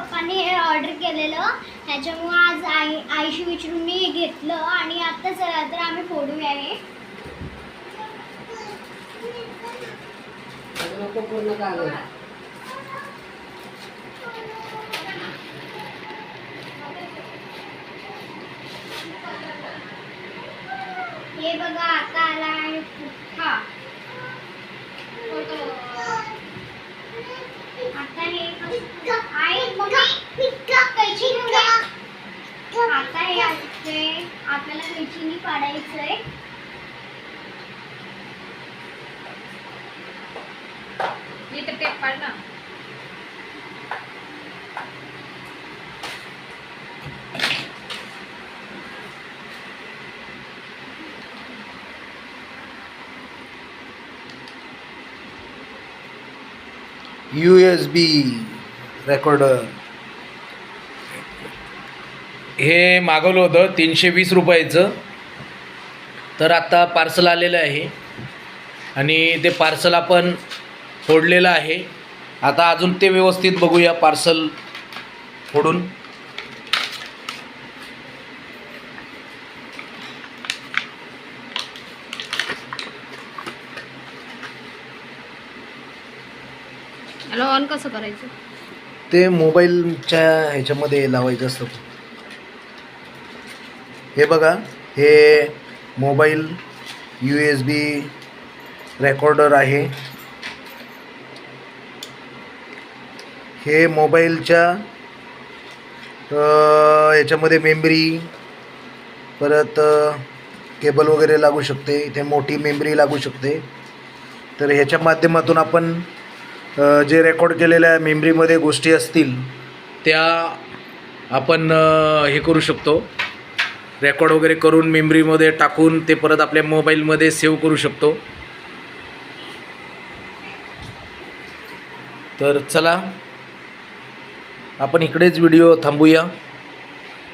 पप्पाने हे ऑर्डर केलेलं. त्याच्यामुळं आज आई आईशी विचारून मी हे घेतलं आणि आता चला तर आम्ही हे. पूर्ण कागद हे बघा आता आला आहे पुठ्ठा आता हे कसं- आई मम्मी कैची घेऊन ये. आता हे असते आपल्याला कैचीनी काढायचंय इथं टेप काढ ना यू एस बी रेकॉर्डर हे मागवलं होतं तीनशे वीस रुपयाचं. तर आता पार्सल आलेलं आहे. आणि ते पार्सल आपण फोडलेलं आहे. आता अजून ते व्यवस्थित बघूया पार्सल फोडून. हॅलो ऑन कसं करायचं? ते मोबाईलच्या ह्याच्यामध्ये लावायचं असतं. हे बघा हे mobile U S B recorder आहे. हे मोबाईलच्या याच्यामध्ये मेमरी परत केबल वगैरे लागू शकते इथे मोठी मेमरी लागू शकते. तर ह्याच्या माध्यमातून आपण जे रेकॉर्ड केलेल्या मेमरीमध्ये गोष्टी असतील त्या आपण हे करू शकतो. रेकॉर्ड वगैरे करून मेमरीमध्ये टाकून ते परत आपल्या मोबाईलमध्ये सेव्ह करू शकतो. तर चला आपण इकडेच व्हिडिओ थांबूया.